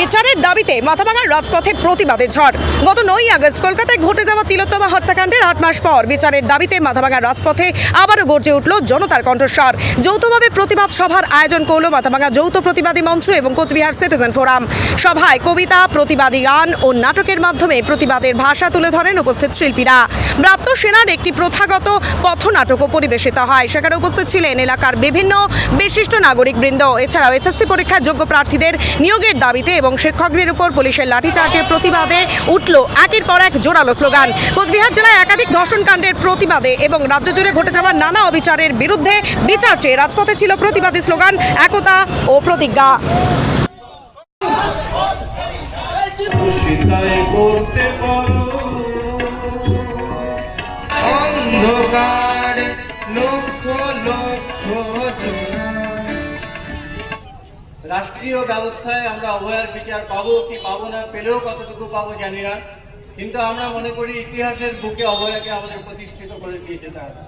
বিচারের দাবিতে মাথাভাঙার রাজপথে প্রতিবাদে ঝড়। গত নয় আগস্ট কলকাতায় ঘটে যাওয়া তিলোত্তমা হত্যাকাণ্ডের আট মাস পর বিচারের দাবিতে মাথাভাঙার রাজপথে আবারও গর্জে উঠল জনতার কণ্ঠস্বর। যৌথভাবে প্রতিবাদ সভার আয়োজন করল মাথাভাঙা যৌথ প্রতিবাদী মঞ্চ এবং কোচবিহার সিটিজেন ফোরাম। সভায় কবিতা, প্রতিবাদী গান ও নাটকের মাধ্যমে প্রতিবাদের ভাষা তুলে ধরেন উপস্থিত শিল্পীরা। ব্রাত্য সেনার একটি প্রথাগত পথনাটকও পরিবেশিত হয়। সেখানে উপস্থিত ছিলেন এলাকার বিভিন্ন বিশিষ্ট নাগরিক বৃন্দ এছাড়াও এসএসসি পরীক্ষায় যোগ্য প্রার্থীদের নিয়োগের দাবিতে এবং শিক্ষকদের উপর পুলিশের লাঠিচার্জের প্রতিবাদে উঠল একের পর এক জোরালো স্লোগান। কোচবিহার জেলায় একাধিক ধর্ষণকাণ্ডের প্রতিবাদে এবং রাজ্য জুড়ে ঘটে যাওয়া নানা অবিচারের বিরুদ্ধে বিচার চেয়ে রাজপথে ছিল প্রতিবাদী স্লোগান, একতা ও প্রতিজ্ঞা। অন্ধকার লক্ষ লক্ষ রাষ্ট্রীয় ব্যবস্থায় আমরা অভয়ার বিচার পাবো কি পাবো না, পেলেও কতটুকু পাবো জানি না। কিন্তু আমরা মনে করি ইতিহাসের বুকে অভয়াকে আমাদের প্রতিষ্ঠিত করে দিয়ে যেতে হবে।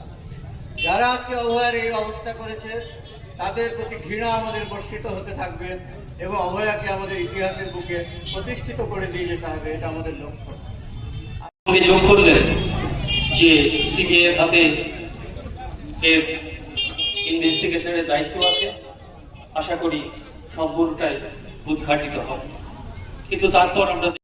যারা আজকে অভয়ার এই অবস্থা করেছে, তাদের প্রতি ঘৃণা আমাদের বর্ষিত হতে থাকবে এবং অভয়াকে আমাদের ইতিহাসের বুকে প্রতিষ্ঠিত করে দিয়ে যেতে হবে, এটা আমাদের লক্ষ্য। যোগ করলেন যে সিবিআই হাতে এর ইনভেস্টিগেশনের দায়িত্ব আছে, আশা করি সম্পূর্ণটাই উদ্ঘাটিত হবে। কিন্তু তারপর আমরা